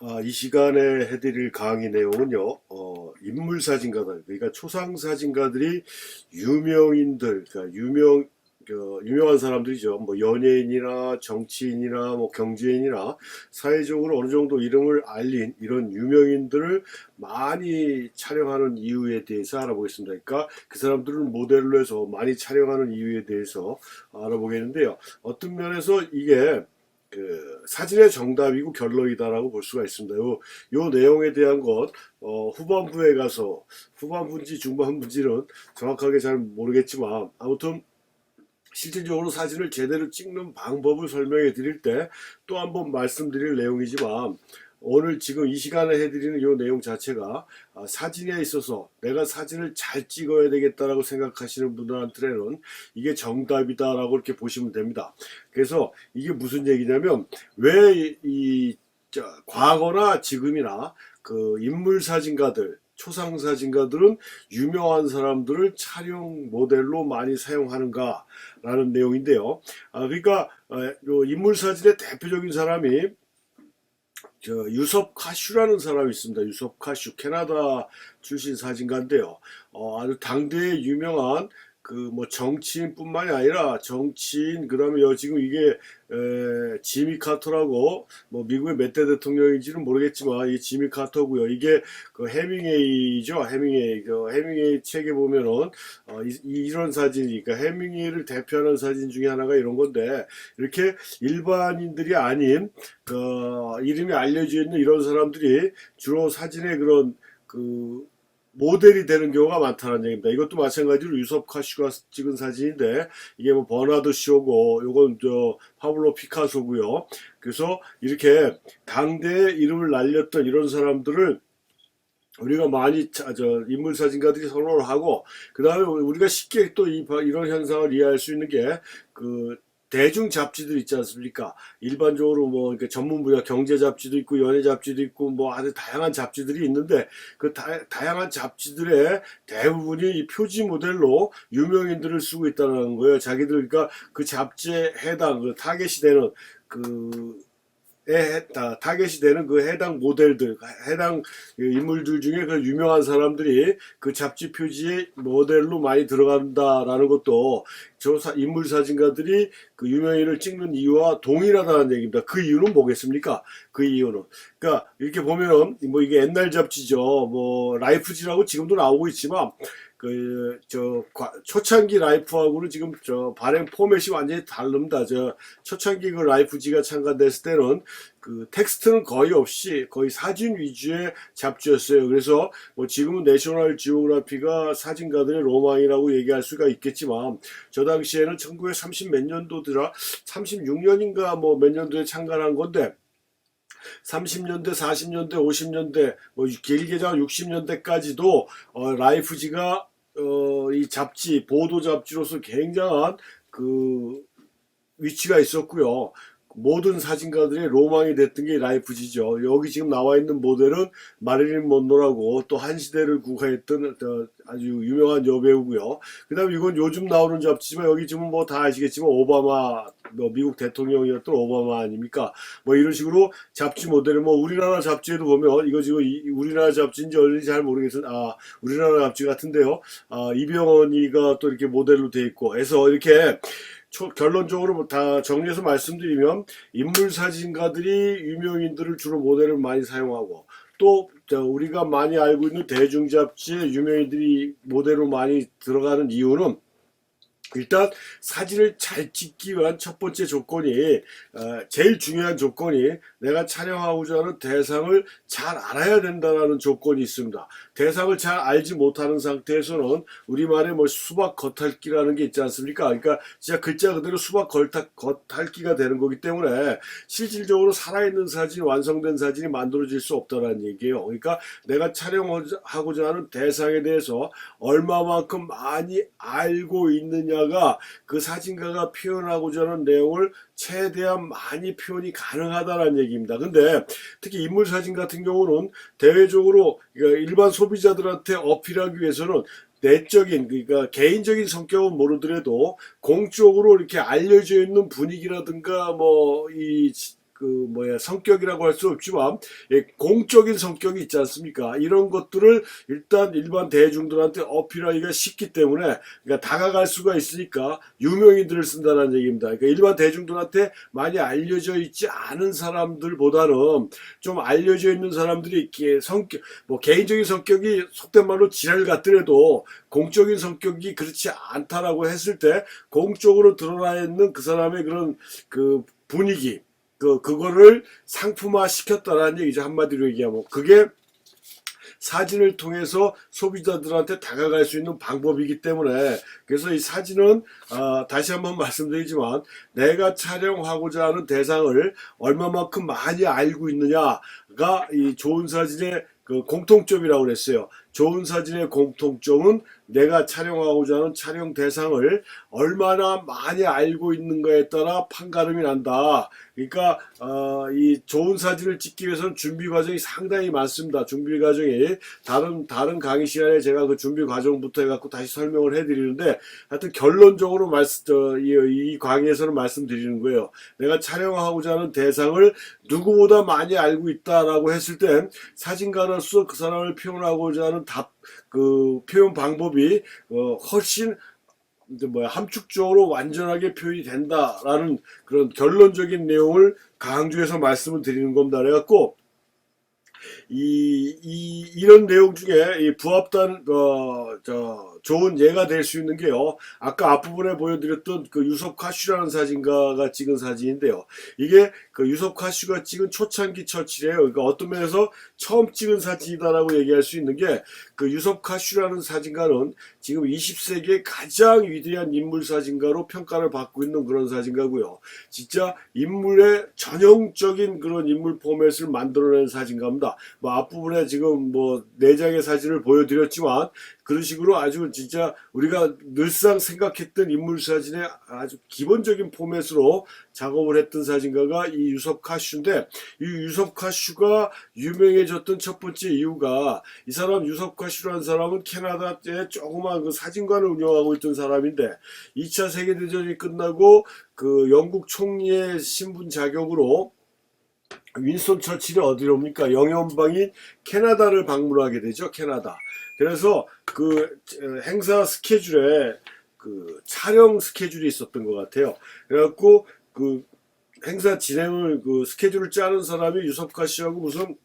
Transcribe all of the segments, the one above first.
아, 이 시간에 해드릴 강의 내용은요, 어, 인물 사진가들, 그러니까 초상 사진가들이 유명인들, 그러니까 유명, 그, 유명한 사람들이죠. 뭐 연예인이나 정치인이나 뭐 경제인이나 사회적으로 어느 정도 이름을 알린 이런 유명인들을 많이 촬영하는 이유에 대해서 알아보겠습니다. 그러니까 그 사람들을 모델로 해서 많이 촬영하는 이유에 대해서 알아보겠는데요. 어떤 면에서 이게 그 사진의 정답이고 결론이다라고 볼 수가 있습니다. 요, 요 내용에 대한 것 어, 후반부에 가서 후반부인지 중반부인지는 정확하게 잘 모르겠지만 아무튼 실질적으로 사진을 제대로 찍는 방법을 설명해 드릴 때 또 한번 말씀드릴 내용이지만 오늘 지금 이 시간에 해드리는 이 내용 자체가 아, 사진에 있어서 내가 사진을 잘 찍어야 되겠다라고 생각하시는 분들한테는 이게 정답이다라고 이렇게 보시면 됩니다. 그래서 이게 무슨 얘기냐면 왜이 과거나 지금이나 그 인물 사진가들 초상 사진가들은 유명한 사람들을 촬영 모델로 많이 사용하는가라는 내용인데요. 아, 그러니까 어, 요 인물 사진의 대표적인 사람이 저 유섭 카슈라는 사람이 있습니다. 유섭 카슈 캐나다 출신 사진가인데요. 어, 아주 당대의 유명한 그 뭐 정치인뿐만이 아니라 정치인 그다음에 여 지금 이게 에, 지미 카터라고 뭐 미국의 몇 대 대통령인지는 모르겠지만 이 지미 카터고요. 이게 그 해밍웨이죠. 해밍웨이 그 해밍웨이 책에 보면은 어, 이, 런 사진이니까 해밍웨이를 대표하는 사진 중에 하나가 이런 건데 이렇게 일반인들이 아닌 그 이름이 알려져 있는 이런 사람들이 주로 사진의 그런 그 모델이 되는 경우가 많다는 얘기입니다. 이것도 마찬가지로 유섭 카슈가 찍은 사진인데 이게 뭐 버나드 쇼고 요건 저 파블로 피카소고요. 그래서 이렇게 당대의 이름을 날렸던 이런 사람들을 우리가 많이 자, 저 인물 사진가들이 선호를 하고 그 다음에 우리가 쉽게 또 이, 이런 현상을 이해할 수 있는 게그 대중 잡지들 있지 않습니까? 일반적으로 뭐 이렇게 전문 분야 경제 잡지도 있고 연예 잡지도 있고 뭐 아주 다양한 잡지들이 있는데 그 다, 양한 잡지들의 대부분이 이 표지 모델로 유명인들을 쓰고 있다는 거예요. 자기들 그러니까 그 잡지에 해당 그 타겟이 되는 그 다, 타겟이 되는 그 해당 모델들, 해당 인물들 중에 그 유명한 사람들이 그 잡지 표지에 모델로 많이 들어간다라는 것도 저 인물 사진가들이 그 유명인을 찍는 이유와 동일하다는 얘기입니다. 그 이유는 뭐겠습니까? 그 이유는. 그러니까 이렇게 보면은 뭐 이게 옛날 잡지죠. 뭐 라이프지라고 지금도 나오고 있지만 그, 저, 초창기 라이프하고는 지금 저 발행 포맷이 완전히 다릅니다. 저, 초창기 그 라이프지가 참가됐을 때는 그 텍스트는 거의 없이 거의 사진 위주의 잡지였어요. 그래서 뭐 지금은 내셔널 지오그라피가 사진가들의 로망이라고 얘기할 수가 있겠지만 저 당시에는 1930 몇 년도더라 36년인가 뭐 몇 년도에 참가한 건데 30년대, 40년대, 50년대, 뭐 길게 잡아 60년대까지도 어, 라이프지가 어, 이 잡지, 보도 잡지로서 굉장한 그 위치가 있었고요. 모든 사진가들의 로망이 됐던 게 라이프지죠. 여기 지금 나와 있는 모델은 마릴린 먼로라고 또 한 시대를 구가했던 아주 유명한 여배우고요. 그 다음에 이건 요즘 나오는 잡지지만 여기 지금 뭐 다 아시겠지만 오바마 뭐 미국 대통령이었던 오바마 아닙니까? 뭐 이런 식으로 잡지 모델을 뭐 우리나라 잡지에도 보면 이거 지금 우리나라 잡지인지 어딘지 잘 모르겠어요. 아 우리나라 잡지 같은데요. 아 이병헌이가 또 이렇게 모델로 돼 있고 해서 이렇게 초, 결론적으로 뭐다 정리해서 말씀드리면 인물 사진가들이 유명인들을 주로 모델을 많이 사용하고 또 우리가 많이 알고 있는 대중 잡지에 유명인들이 모델로 많이 들어가는 이유는 일단 사진을 잘 찍기 위한 첫 번째 조건이 어, 제일 중요한 조건이 내가 촬영하고자 하는 대상을 잘 알아야 된다는 조건이 있습니다. 대상을 잘 알지 못하는 상태에서는 우리말에 뭐 수박 겉핥기라는 게 있지 않습니까? 그러니까 진짜 글자 그대로 수박 겉핥, 겉핥기가 되는 거기 때문에 실질적으로 살아있는 사진, 완성된 사진이 만들어질 수 없다는 얘기예요. 그러니까 내가 촬영하고자 하는 대상에 대해서 얼마만큼 많이 알고 있느냐 사진가가 그 사진가가 표현하고자 하는 내용을 최대한 많이 표현이 가능하다는 얘기입니다. 근데 특히 인물 사진 같은 경우는 대외적으로 그러니까 일반 소비자들한테 어필하기 위해서는 내적인 그러니까 개인적인 성격은 모르더라도 공적으로 이렇게 알려져 있는 분위기라든가 뭐이 그 뭐야 성격이라고 할 수 없지만 예, 공적인 성격이 있지 않습니까? 이런 것들을 일단 일반 대중들한테 어필하기가 쉽기 때문에 그러니까 다가갈 수가 있으니까 유명인들을 쓴다는 얘기입니다. 그러니까 일반 대중들한테 많이 알려져 있지 않은 사람들보다는 좀 알려져 있는 사람들이 이렇게 성격 뭐 개인적인 성격이 속된 말로 지랄 같더라도 공적인 성격이 그렇지 않다라고 했을 때 공적으로 드러나 있는 그 사람의 그런 그 분위기 그 그거를 상품화 시켰다라는 얘기죠 한마디로 얘기하면 그게 사진을 통해서 소비자들한테 다가갈 수 있는 방법이기 때문에 그래서 이 사진은 아, 다시 한번 말씀드리지만 내가 촬영하고자 하는 대상을 얼마만큼 많이 알고 있느냐가 이 좋은 사진의 그 공통점이라고 그랬어요. 좋은 사진의 공통점은 내가 촬영하고자 하는 촬영 대상을 얼마나 많이 알고 있는가에 따라 판가름이 난다. 그러니까 어, 이 좋은 사진을 찍기 위해서는 준비 과정이 상당히 많습니다. 준비 과정이 다른 다른 강의 시간에 제가 그 준비 과정부터 해갖고 다시 설명을 해드리는데 하여튼 결론적으로 말씀 저, 이, 이 강의에서는 말씀드리는 거예요. 내가 촬영하고자 하는 대상을 누구보다 많이 알고 있다라고 했을 땐 사진가로서 그 사람을 표현하고자 하는 답 그 표현 방법이 어, 훨씬 뭐야 함축적으로 완전하게 표현이 된다라는 그런 결론적인 내용을 강조해서 말씀을 드리는 겁니다. 그래갖고 이, 이 이런 내용 중에 이 부합단 어저 좋은 예가 될 수 있는 게요. 아까 앞부분에 보여드렸던 그 유섭 카슈라는 사진가가 찍은 사진인데요. 이게 그 유섭 카슈가 찍은 초창기 처칠이에요. 그러니까 어떤 면에서 처음 찍은 사진이다라고 얘기할 수 있는 게 그 유섭 카슈라는 사진가는 지금 20세기의 가장 위대한 인물 사진가로 평가를 받고 있는 그런 사진가고요. 진짜 인물의 전형적인 그런 인물 포맷을 만들어낸 사진가입니다. 뭐 앞부분에 지금 뭐네 장의 사진을 보여드렸지만 그런 식으로 아주 진짜 우리가 늘상 생각했던 인물 사진의 아주 기본적인 포맷으로 작업을 했던 사진가가 이 유섭 카슈인데 이 유섭 카슈가 유명해졌던 첫 번째 이유가 이 사람 유섭 카슈라는 사람은 캐나다의 조그만 그 사진관을 운영하고 있던 사람인데 2차 세계대전이 끝나고 그 영국 총리의 신분 자격으로 윈스턴 처칠이 어디로 옵니까? 영연방인 캐나다를 방문하게 되죠. 캐나다. 그래서 그 행사 스케줄에 그 촬영 스케줄이 있었던 것 같아요. 그래갖고 그 행사 진행을 그 스케줄을 짜는 사람이 유섭카 씨하고 무슨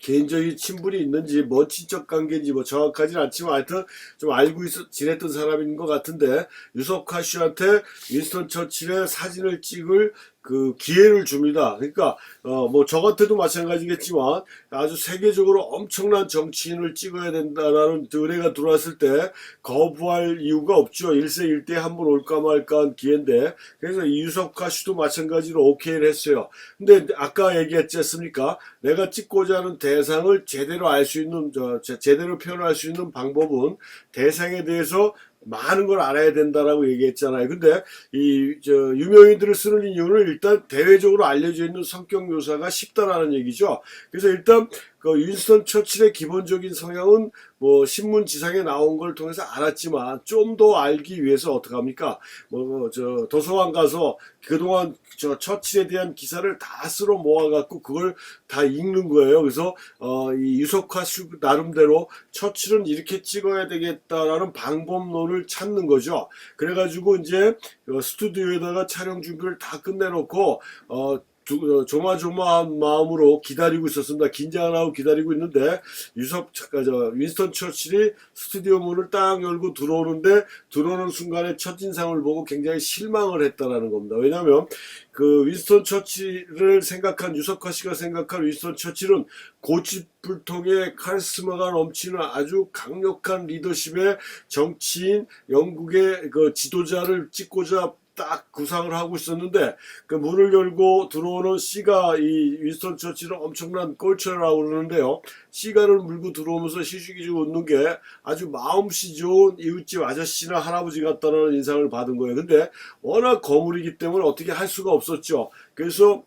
개인적인 친분이 있는지 뭐 친척 관계인지 뭐 정확하지는 않지만 하여튼 좀 알고 있어 지냈던 사람인 것 같은데 유섭카 씨한테 윈스턴 처칠의 사진을 찍을 그 기회를 줍니다. 그러니까 어 뭐 저 같아도 마찬가지겠지만 아주 세계적으로 엄청난 정치인을 찍어야 된다라는 의뢰가 들어왔을 때 거부할 이유가 없죠. 일생일대 한 번 올까 말까 한 기회인데 그래서 이유섭카 씨도 마찬가지로 오케이를 했어요. 근데 아까 얘기했지 않습니까? 내가 찍고자 하는 대상을 제대로 알 수 있는 저 제- 제대로 표현할 수 있는 방법은 대상에 대해서 많은 걸 알아야 된다라고 얘기했잖아요. 근데 이 저 유명인들을 쓰는 이유는 일단 대외적으로 알려져 있는 성격 묘사가 쉽다라는 얘기죠. 그래서 일단 그 윈스턴 처칠의 기본적인 성향은 뭐 신문 지상에 나온 걸 통해서 알았지만 좀 더 알기 위해서 어떻게 합니까? 뭐 저 도서관 가서 그동안 저 처칠에 대한 기사를 다 쓸어 모아 갖고 그걸 다 읽는 거예요. 그래서 어이 유석화 슈 나름대로 처칠은 이렇게 찍어야 되겠다라는 방법론을 찾는 거죠. 그래 가지고 이제 어, 스튜디오에다가 촬영 준비를 다 끝내놓고 어 두- 어, 조마조마한 마음으로 기다리고 있었습니다. 긴장을 하고 기다리고 있는데 유섭 잠깐 저 윈스턴 처칠이 스튜디오 문을 딱 열고 들어오는데 들어오는 순간에 첫 인상을 보고 굉장히 실망을 했다라는 겁니다. 왜냐하면 그 윈스턴 처칠을 생각한 유석화 씨가 생각한 윈스턴 처칠은 고집불통의 카리스마가 넘치는 아주 강력한 리더십의 정치인 영국의 그 지도자를 찍고자 딱 구상을 하고 있었는데 그 문을 열고 들어오는 씨가 이 윈스턴 처칠은 엄청난 꼴처라고 그러는데요. 씨가를 물고 들어오면서 시시기죽 웃는 게 아주 마음씨 좋은 이웃집 아저씨나 할아버지 같다는 인상을 받은 거예요. 근데 워낙 거물이기 때문에 어떻게 할 수가 없었죠. 그래서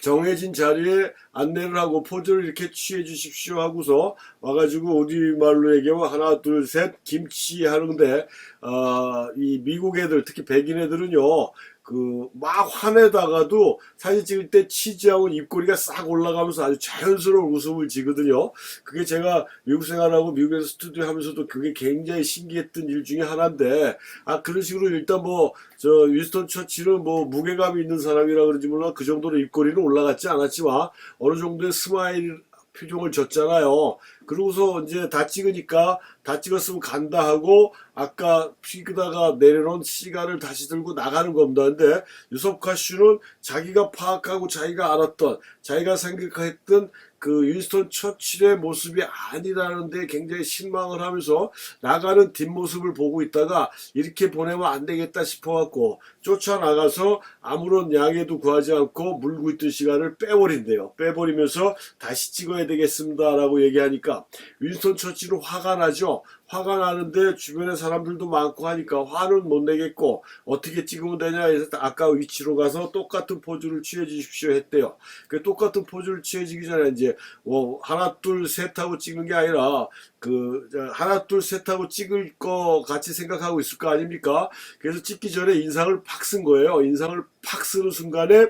정해진 자리에 안내를 하고 포즈를 이렇게 취해 주십시오 하고서 와가지고 우리말로 얘기하면 하나 둘 셋 김치 하는데 어, 이 미국 애들 특히 백인 애들은요 그 막 화내다가도 사진 찍을 때 치즈하고 입꼬리가 싹 올라가면서 아주 자연스러운 웃음을 지거든요. 그게 제가 미국 생활하고 미국에서 스튜디오 하면서도 그게 굉장히 신기했던 일 중에 하나인데 아 그런 식으로 일단 뭐 저 윈스턴 처치는 뭐 무게감이 있는 사람이라 그런지 몰라 그 정도로 입꼬리는 올라갔지 않았지만 어느 정도의 스마일 표정을 줬잖아요. 그러고서 이제 다 찍으니까 다 찍었으면 간다 하고 아까 피그다가 내려놓은 시간을 다시 들고 나가는 겁니다. 근데 유섭카 씨는 자기가 파악하고 자기가 알았던 자기가 생각했던 그 윈스턴 처칠의 모습이 아니라는데 굉장히 실망을 하면서 나가는 뒷모습을 보고 있다가 이렇게 보내면 안 되겠다 싶어갖고 쫓아나가서 아무런 양해도 구하지 않고 물고 있던 시간을 빼버린대요. 빼버리면서 다시 찍어야 되겠습니다라고 얘기하니까 윈스턴 처칠은 화가 나죠. 화가 나는데 주변에 사람들도 많고 하니까 화는 못 내겠고 어떻게 찍으면 되냐 해서 아까 위치로 가서 똑같은 포즈를 취해 주십시오 했대요. 그 똑같은 포즈를 취해지기 전에 이제 뭐 하나 둘 셋 하고 찍는 게 아니라 그 저, 하나 둘 셋 하고 찍을 거 같이 생각하고 있을 거 아닙니까? 그래서 찍기 전에 인상을 팍 쓴 거예요. 인상을 팍 쓰는 순간에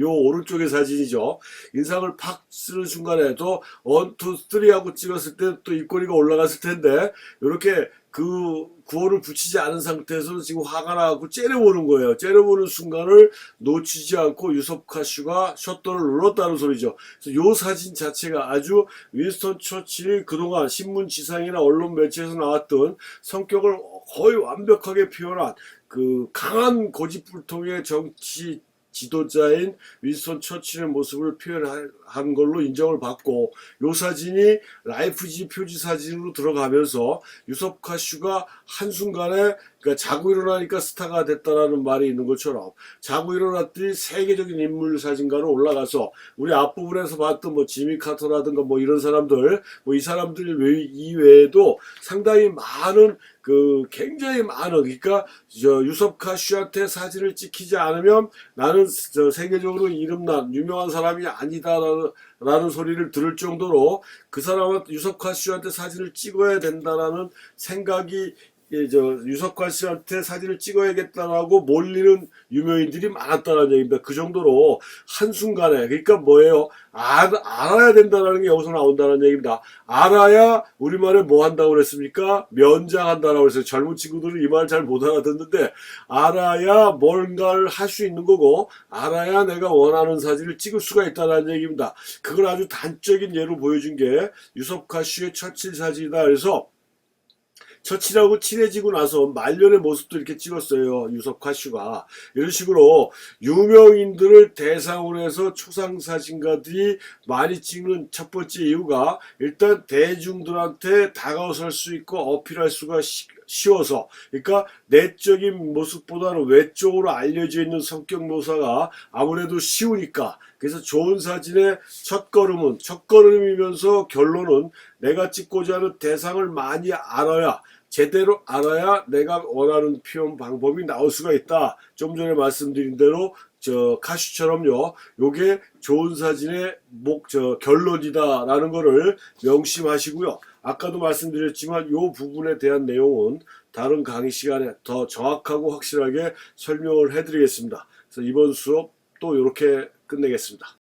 요 오른쪽의 사진이죠. 인상을 팍 쓰는 순간에도 원, 투, 쓰리 하고 찍었을 때 또 입꼬리가 올라갔을 텐데 이렇게 그 구호를 붙이지 않은 상태에서 지금 화가 나고 째려보는 거예요. 째려보는 순간을 놓치지 않고 유섭카슈가 셔터를 눌렀다는 소리죠. 그래서 요 사진 자체가 아주 윈스턴 처칠이 그동안 신문 지상이나 언론 매체에서 나왔던 성격을 거의 완벽하게 표현한 그 강한 고집불통의 정치 지도자인 윈스턴 처칠의 모습을 표현한 걸로 인정을 받고 요 사진이 라이프지 표지 사진으로 들어가면서 유섭 카 슈가 한순간에 그러니까 자고 일어나니까 스타가 됐다라는 말이 있는 것처럼 자고 일어났더니 세계적인 인물 사진가로 올라가서 우리 앞부분에서 봤던 뭐 지미 카터라든가 뭐 이런 사람들 뭐 이 사람들 외- 이외에도 상당히 많은 그 굉장히 많은 그러니까 저 유섭카 슈한테 사진을 찍히지 않으면 나는 저 세계적으로 이름난 유명한 사람이 아니다라는 라는 소리를 들을 정도로 그 사람한테 유석화 씨한테 사진을 찍어야 된다라는 생각이 예, 저 유석화 씨한테 사진을 찍어야겠다라고 몰리는 유명인들이 많았다는 얘기입니다. 그 정도로 한순간에 그러니까 뭐예요? 알, 알아야 된다는 게 여기서 나온다는 얘기입니다. 알아야 우리말에 뭐 한다고 그랬습니까? 면장한다라고 그랬어요. 젊은 친구들은 이 말 잘 못 알아듣는데 알아야 뭔가를 할 수 있는 거고 알아야 내가 원하는 사진을 찍을 수가 있다는 얘기입니다. 그걸 아주 단적인 예로 보여준 게 유석화 씨의 처칠 사진이다. 그래서 처칠하고 친해지고 나서 말년의 모습도 이렇게 찍었어요. 유석화 씨가. 이런 식으로 유명인들을 대상으로 해서 초상사진가들이 많이 찍는 첫 번째 이유가 일단 대중들한테 다가설 수 있고 어필할 수가 쉬- 쉬워서 그러니까 내적인 모습보다는 외적으로 알려져 있는 성격 묘사가 아무래도 쉬우니까 그래서 좋은 사진의 첫 걸음은 첫 걸음이면서 결론은 내가 찍고자 하는 대상을 많이 알아야 제대로 알아야 내가 원하는 표현 방법이 나올 수가 있다. 좀 전에 말씀드린 대로 저 카슈처럼요. 요게 좋은 사진의 목 저 결론이다라는 거를 명심하시고요. 아까도 말씀드렸지만 요 부분에 대한 내용은 다른 강의 시간에 더 정확하고 확실하게 설명을 해드리겠습니다. 그래서 이번 수업 또 이렇게 끝내겠습니다.